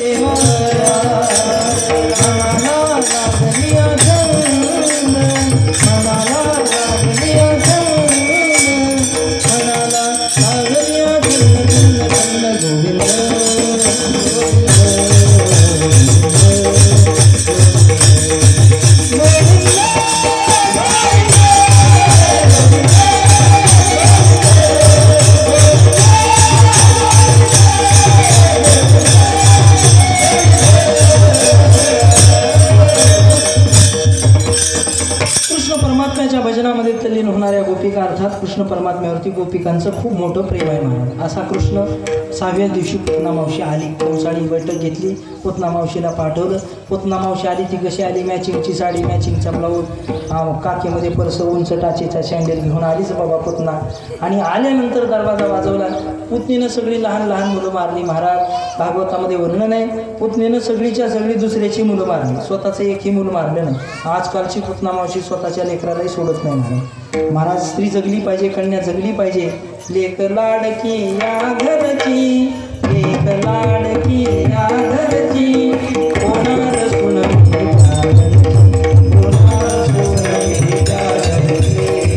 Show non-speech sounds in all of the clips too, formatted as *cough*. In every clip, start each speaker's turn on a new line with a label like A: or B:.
A: देवाला मनाला परमात्म्यावरती गोपिकांचं खूप मोठं प्रेम आहे महाराज असा कृष्ण सहाव्या दिवशी पुतना मावशी आली. कंसाळी बैठक घेतली. पुतना मावशीला पाठवलं. पुतना मावशी आली. ती कशी आली? मॅचिंगची साडी मॅचिंगचा ब्लाऊज काकेमध्ये परस उंच टाचेचा सँडल घेऊन आलीच बाबा पुतना. आणि आल्यानंतर दरवाजा वाजवला. पुतनीनं सगळी लहान लहान मुलं मारली महाराज. भागवतामध्ये वर्णन आहे. पुतनीनं सगळीच्या सगळी दुसऱ्याची मुलं मारली. स्वतःचं एकही मुलं मारलं नाही. आजकालची पुतना मावशी स्वतःच्या लेकरालाही सोडत नाही म्हणून. महाराज स्त्री जगली पाहिजे कन्या जगली पाहिजे. लेक लाडकी या घरची लेक लाडकी या घरची. होणार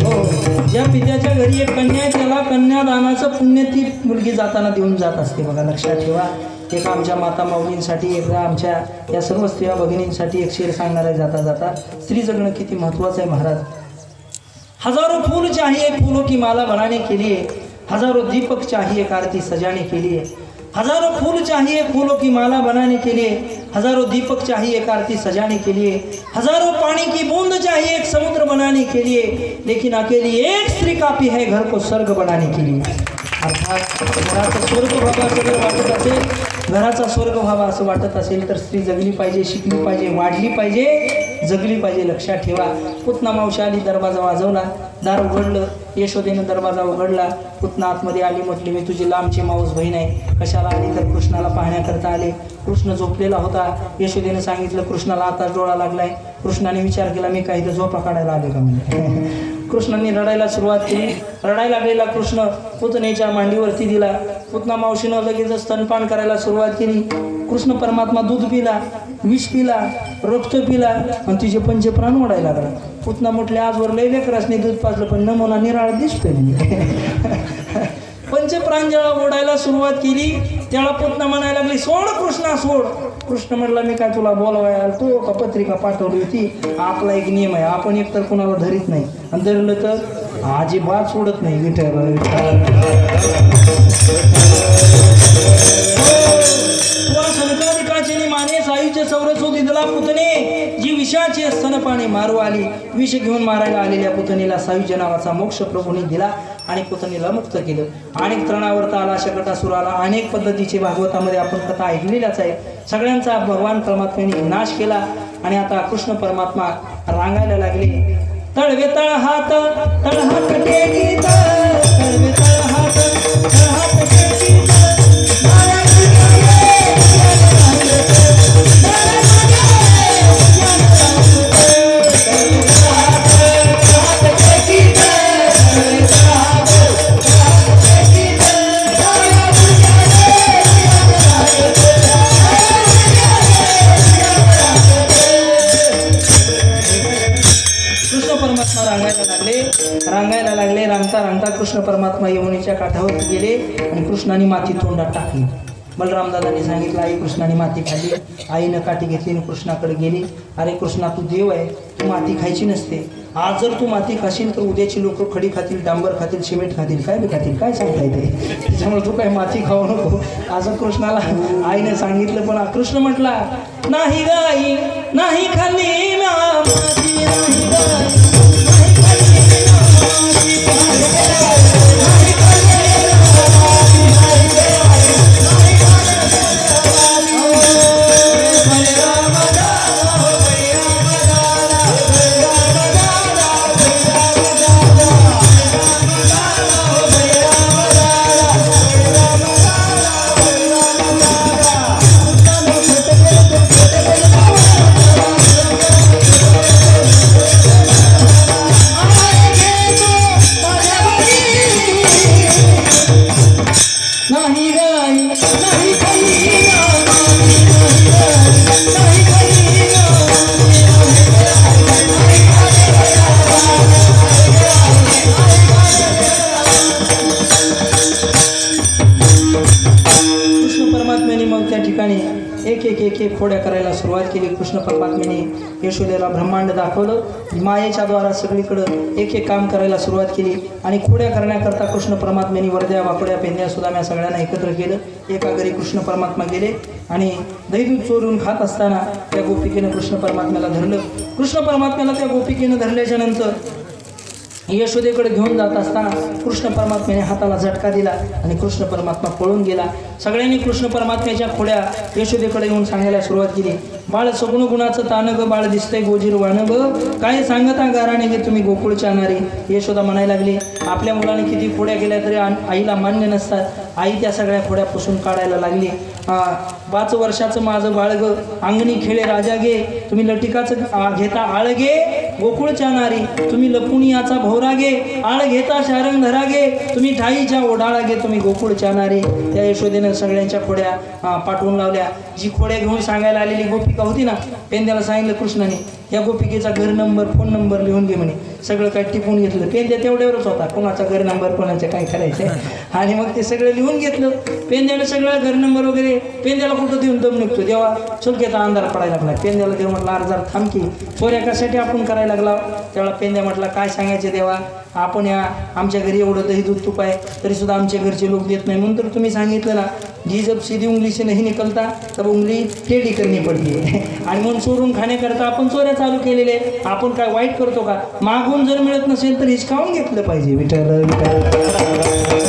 A: हो. ज्या पित्याच्या घरी एक कन्या आहे त्याला कन्यादानाचं पुण्य ती मुलगी जाताना देऊन जात असते. बघा लक्षात ठेवा. एक आमच्या माता माऊलींसाठी एकदा आमच्या या सर्व स्त्रिया भगिनींसाठी एक शेर सांगणार आहे जाता जाता स्त्री जगणं किती महत्त्वाचं आहे महाराज. हज़ारों फूल चाहिए फूलों की माला बनाने के लिए, हज़ारों दीपक चाहिए आरती सजाने के लिए, हज़ारों फूल चाहिए फूलों की माला बनाने के लिए, हज़ारों दीपक चाहिए एक आरती सजाने के लिए, हज़ारों पानी की बूंद चाहिए एक समुद्र बनाने के लिए, लेकिन अकेली एक स्त्री काफ़ी है घर को स्वर्ग बनाने के लिए। अर्थात स्वर्ग व्हावा घराचा स्वर्ग व्हावा असं वाटत असेल तर स्त्री जगली पाहिजे शिकली पाहिजे वाढली पाहिजे जगली पाहिजे. लक्षात ठेवा. पुतना मावशी आली दरवाजा वाजवला. दार उघडलं यशोदेनं दरवाजा उघडला. पुतना आतमध्ये आली म्हटली मी तुझी लांबची माऊस बहीण आहे. कशाला आली तर कृष्णाला पाहण्याकरता आले. कृष्ण झोपलेला होता. यशोदेनं सांगितलं कृष्णाला आता डोळा लागलाय. कृष्णाने विचार केला मी काही तर झोपा काढायला आले का? म्हणजे कृष्णाने रडायला सुरुवात केली. रडायला लागलेला कृष्ण पुतणेच्या मांडीवरती दिला. पुतना मावशीनं लगेच स्तनपान करायला सुरुवात केली. कृष्ण परमात्मा दूध पिला विष पिला रक्त पिला आणि तिचे पंचप्राण ओढायला लागला. पुतना म्हटले आजवर लय लेकरासने दूध पाजलं पण नमुना निराळ दिसतोय. *laughs* पंचप्राण जेव्हा ओढायला सुरुवात केली. त्याला पुतना म्हणायला लागली सोड कृष्णा सोड. कृष्ण म्हटला मी काय तुला बोलवाय तू का पत्रिका पाठवली होती? आपला एक नियम आहे आपण एकतर कुणाला धरीत नाही. आणि धरलं तर अजिबात सोडत नाही विठ्ठल विठ्ठल. हो, माने साईचे सौरसो दिदला पुतणे. जी विषाचे स्तनपाणी मारू आली. विष घेऊन मारायला आलेल्या पुतणीला साईच्या नावाचा मोक्ष प्रभूने दिला आणि पुतणीला मुक्त केलं. अनेक तृणावर्त आला शकटासुर आला अनेक पद्धतीचे भागवतामध्ये आपण कथा ऐकलेल्याच आहे सगळ्यांचा भगवान परमात्म्याने नाश केला आणि आता कृष्ण परमात्मा रांगायला लागले. तळवे तळहात तळहात तळ तळवे लागले कृष्ण परमात्मा यमुनेच्या काठावर गेले आणि कृष्णाने माती तोंडात टाकली. बलरामदादांनी सांगितलं आई कृष्णाने माती खाल्ली. आईनं काठी घेतली आणि कृष्णाकडे गेली. अरे कृष्णा तू देव आहे. तू माती खायची नसते. आज जर तू माती खाशील तर उद्याची लोक खडी खातील डांबर खातील सिमेंट खातील. काय बी खातील? काय सांगता येते त्याच्यामुळे तू काय माती खाऊ नको. असं कृष्णाला आईने सांगितलं पण कृष्ण म्हटला नाही गाई नाही खाल्ली ना माती नाही. 人，
B: 难
A: 逢。एक खोड्या करायला सुरुवात केली. कृष्ण परमात्मेने यशोदेला ब्रह्मांड दाखवलं. मायेच्या द्वारा सगळीकडं एक एक काम करायला सुरुवात केली. आणि खोड्या करण्याकरता कृष्ण परमात्म्याने वर्ध्या वाकड्या पेंद्या सुद्धा सगळ्यांना एकत्र केलं. एका घरी कृष्ण परमात्मा गेले. आणि दही दूध चोरून खात असताना त्या गोपिकेनं कृष्ण परमात्म्याला धरलं. कृष्ण परमात्म्याला त्या गोपिकेनं धरल्याच्या नंतर यशोदेकडे घेऊन जात असताना कृष्ण परमात्म्याने हाताला झटका दिला आणि कृष्ण परमात्मा पळून गेला. सगळ्यांनी कृष्ण परमात्म्याच्या खोड्या यशोदेकडे येऊन सांगायला सुरुवात केली. बाळ सगुण गुणाचं तान बाळ दिसतंय गोजीर वानग. काय सांगता गाराने गे तुम्ही गोकुळच्या नारी यशोदा म्हणायला लागली आपल्या मुलाने किती खोड्या केल्या तरी आईला मान्य नसतात. आई त्या सगळ्या खोड्या पुसून काढायला लागली. पाच वर्षाचं माझं बाळग अंगणी खेळे राजा गे. तुम्ही लटिकाचं घेता आळ गे गोकुळच्या नारी तुम्ही लपुणियाचा भोरागे आळ घेता शारंग धरागे तुम्ही ठाईच्या ओढाळागे तुम्ही गोकुळच्या नारी त्या यशोदेनं सगळ्यांच्या खोड्या पाठवून लावल्या. जी खोड्या घेऊन सांगायला आलेली गोपिका होती ना पेंद्याला सांगितलं कृष्णाने या गोपिकेचा घर नंबर फोन नंबर लिहून घे म्हणे. सगळं काय टिपून घेतलं. पेंद्या तेवढ्यावरच होता. कोणाचा घर नंबर कोणाचे काय करायचे? *laughs* आणि मग ते सगळं लिहून घेतलं. पेंद्याने सगळं घर नंबर वगैरे पेंद्याला कुठं देऊन दम निघतो? देवा चुलकेचा अंधार पडायला लागला. पेंद्याला देव म्हटलं अर्जार थांबकी चोऱ्या कशासाठी आपण करायला लागला? तेवढा पेंद्या म्हटला काय सांगायचे देवा? आपण या आमच्या घरी एवढं दही दूध तूप आहे तरीसुद्धा आमच्या घरचे लोक देत नाही. म्हणून तर तुम्ही सांगितलं ना जी जब सीधी उंगली से निकलता तब उंगली टेढ़ी करणी पडते. *laughs* आणि म्हणून चोरून खाण्याकरता आपण चोऱ्या चालू केलेले आपण काय वाईट करतो का? मागून जर मिळत नसेल तर हिसकावून घेतलं पाहिजे. विठ्ठल विठ्ठल.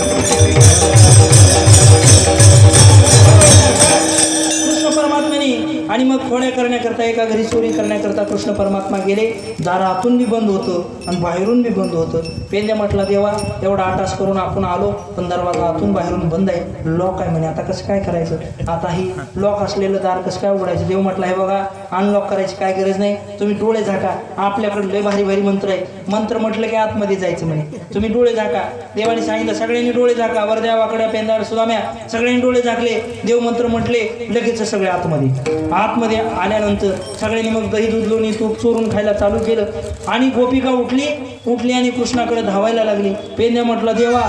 A: आणि मग खोड्या करण्याकरता एका घरी चोरी करण्याकरता कृष्ण परमात्मा गेले. दारातून बी बंद होतं आणि बाहेरून बी बंद होतं. पेंद्या म्हटला देवा एवढा आटास करून आपण आलो पण दरवाजा आतून बाहेरून बंद आहे. लॉक आहे म्हणे. आता कसं काय करायचं? आता ही लॉक असलेलं दार कसं काय उघडायचं? देव म्हटलं हे बघा अनलॉक करायची काय गरज नाही. तुम्ही डोळे झाका. आपल्याकडे लय भारी भारी मंत्र आहे. मंत्र म्हटलं की आतमध्ये जायचं म्हणे. तुम्ही डोळे झाका. देवाने सांगितलं सगळ्यांनी डोळे झाका. वरद्या वाकड्या पेंदार सुदाम्या. सगळ्यांनी डोळे झाकले. देव मंत्र म्हटले लगेच सगळे आतमध्ये. आतमध्ये आल्यानंतर सगळ्यांनी मग दही दूध लोणी तूप चोरून खायला चालू केलं. आणि गोपिका उठली उठली आणि कृष्णाकडे धावायला लागली. पेंद्या म्हटलं देवा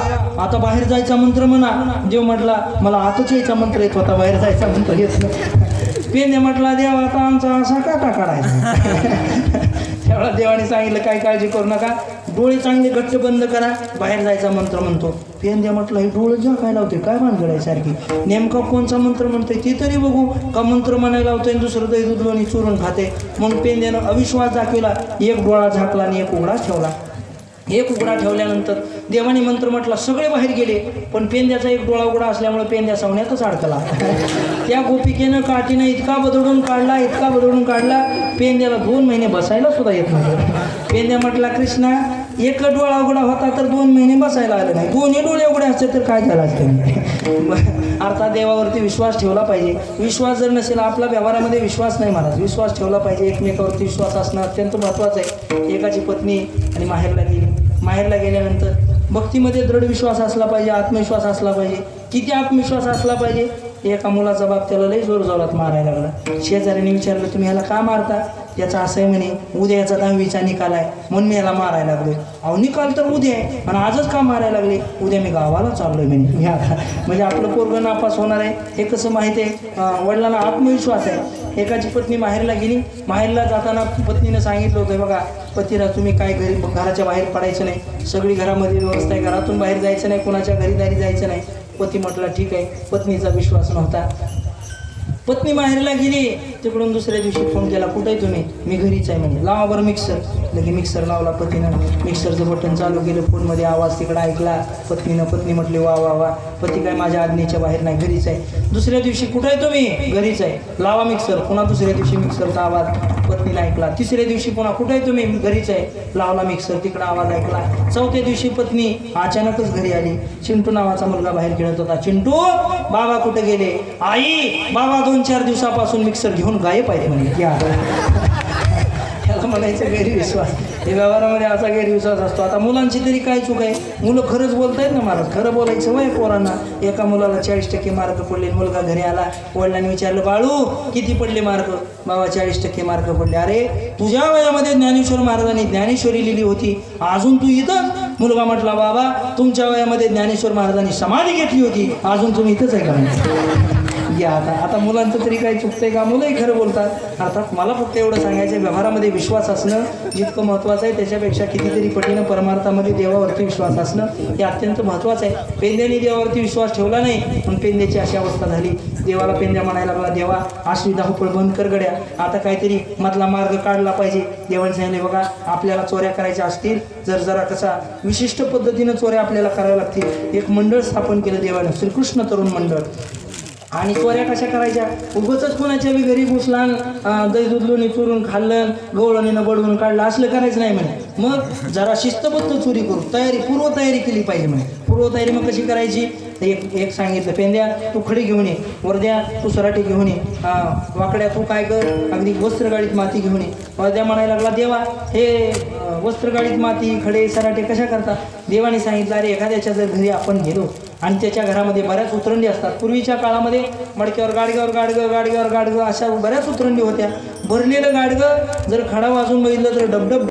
A: आता बाहेर जायचा मंत्र म्हणा. देव म्हटला मला आताच यायचा मंत्र येत होता बाहेर जायचा मंत्र येत नाही. पेंद्या म्हटला देवा आता आमचा असा काटा काढायचा. *laughs* त्यावेळा देवाने सांगितलं काय काळजी करू नका डोळे चांगले घट्ट बंद करा बाहेर जायचा मंत्र म्हणतो. पेंद्या म्हटलं हे डोळे जा काय लावते काय भानगड सारखी? नेमका कोणचा मंत्र म्हणतोय ते तरी बघू. का मंत्र म्हणायला लावतोय आणि दुसरं दही दूध चोरून खाते? म्हणून पेंद्यानं अविश्वास दाखविला एक डोळा झाकला आणि एक उघडा ठेवला. एक उघडा ठेवल्यानंतर देवाने मंत्र म्हटला सगळे बाहेर गेले पण पेंद्याचा एक डोळा उघडा असल्यामुळे पेंद्या सावण्यातच अडकला त्या गोपिकेनं काठीनं इतका बदडून काढला इतका बदडून काढला पेंद्याला दोन महिने बसायला सुद्धा येत नव्हतं. पेंद्या म्हटला कृष्णा एक डोळा उघडा होता तर दोन महिने बसायला आले नाही. दोन्ही डोळे उघडे असते तर काय झालं असतं? *laughs* अर्थात देवावरती विश्वास ठेवला पाहिजे. विश्वास जर नसेल आपला व्यवहारामध्ये विश्वास नाही महाराज. विश्वास ठेवला पाहिजे. एकमेकावरती विश्वास असणं अत्यंत महत्त्वाचं आहे. एकाची पत्नी आणि माहेरला गेली. माहेरला गेल्यानंतर भक्तीमध्ये दृढ विश्वास असला पाहिजे आत्मविश्वास असला पाहिजे. किती आत्मविश्वास असला पाहिजे? एका मुलाचा बाप त्याला लई जोर जोरात मारायला लागला. शेजाऱ्याने विचारलं तुम्ही ह्याला का मारता? याचा असं आहे म्हणे उद्या याचा दहावीचा निकाल आहे. म्हणून मी याला मारायला लागलो अहो निकाल तर उद्या आहे आणि आजच का मारायला लागले? उद्या मी गावाला चाललोय म्हणे. ह्या म्हणजे आपलं पोरगं नापास होणार आहे हे कसं माहिती आहे? वडिलांना आत्मविश्वास आहे. एकाची पत्नी माहेरला गेली. माहेरला जाताना पत्नीनं सांगितलं होतं बघा पतीला तुम्ही काय घरी घराच्या बाहेर पडायचं नाही. सगळी घरामध्ये व्यवस्था आहे. घरातून बाहेर जायचं नाही कोणाच्या घरी दारी जायचं नाही. पती म्हटला ठीक आहे. पत्नीचा विश्वास नव्हता. पत्नी बाहेरला गेली तिकडून दुसऱ्या दिवशी फोन केला कुठे आहे तुम्ही? मी घरीच आहे म्हणजे लावा बरं मिक्सर लगे मिक्सर लावला पतीनं. मिक्सरचं बटन चालू केलं फोनमध्ये आवाज तिकडं ऐकला. पत्नीनं पत्नी म्हटली वा वा वा पती काय माझ्या आज्ञेच्या बाहेर नाही घरीच आहे. दुसऱ्या दिवशी कुठे आहे तुम्ही? घरीच आहे. लावा मिक्सर पुन्हा दुसऱ्या दिवशी मिक्सरचा आवाज पत्नीनं ऐकला. तिसऱ्या दिवशी पुन्हा कुठे आहे तुम्ही? घरीच आहे. लावला मिक्सर तिकडं आवाज ऐकला. चौथ्या दिवशी पत्नी अचानकच घरी आली. चिंटू नावाचा मुलगा बाहेर खेळत होता. चिंटू बाबा कुठे गेले? आई बाबा दोन चार दिवसापासून मिक्सर घेऊन गायब आहे म्हणे. या. ह्याला म्हणायचं गैरविश्वास. हे व्यवहारामध्ये असा गैरविश्वास असतो. आता मुलांची तरी काय चूक आहे? मुलं खरंच बोलतायत ना महाराज? खरं बोलायचं वय पोरांना. एका मुलाला चाळीस टक्के मार्क पडले. मुलगा घरी आला. वडिलांनी विचारलं बाळू किती पडले मार्क? बाबा चाळीस टक्के मार्क पडले. अरे तुझ्या वयामध्ये ज्ञानेश्वर महाराजांनी ज्ञानेश्वरी लिहिली होती. अजून तू इथं? मुलगा म्हटला बाबा तुमच्या वयामध्ये ज्ञानेश्वर महाराजांनी समाधी घेतली होती. अजून तुम्ही इथंच आहे का? या आता आता मुलांचं तरी काही चुकतंय का? मुलंही खरं बोलतात. अर्थात मला फक्त एवढं सांगायचं व्यवहारामध्ये विश्वास असणं जितकं महत्त्वाचं आहे त्याच्यापेक्षा कितीतरी पटीनं परमार्थामध्ये देवावरती विश्वास असणं हे अत्यंत महत्त्वाचं आहे. पेंद्याने देवावरती विश्वास ठेवला नाही पण पेंद्याची अशी अवस्था झाली. देवाला पेंद्या म्हणायला लागला देवा आश्री धावपळ बंद कर गड्या. आता काहीतरी मधला मार्ग काढला पाहिजे. देवाने सांगितले बघा आपल्याला चोऱ्या करायच्या असतील जर जरा कसा विशिष्ट पद्धतीनं चोऱ्या आपल्याला कराव्या लागतील. एक मंडळ स्थापन केलं देवाने श्रीकृष्ण तरुण मंडळ. आणि चोऱ्या कशा करायच्या? उगच कोणाच्या बी घरी घुसलान दही दूध लोणी चोरून खाल्लं गवळणीनं बडवून काढलं असलं करायचं नाही म्हणे. मग जरा शिस्तबद्ध चोरी करू. तयारी पूर्वतयारी केली पाहिजे म्हणे. पूर्व तयारी मग कशी करायची? एक एक सांगितलं पेंद्या तू खडी घेऊन ये. वर्ध्या तू सराटी घेऊन ये. वाकड्या तू काय कर? अगदी वस्त्रगाडीत माती घेऊन ये. वर्ध्या म्हणायला लागला देवा हे वस्त्रगाडीत माती खडे सराटे कशा करता? देवाने सांगितलं अरे एखाद्याच्या जर घरी आपण गेलो आणि त्याच्या घरामध्ये बऱ्याच उतरंडी असतात. पूर्वीच्या काळामध्ये मडक्यावर गाडग्यावर गाडगं गाडग्यावर गाडगं अशा बऱ्याच उतरंडी होत्या. भरलेलं गाडगं जर खडा वाजून बघितलं तर डबडब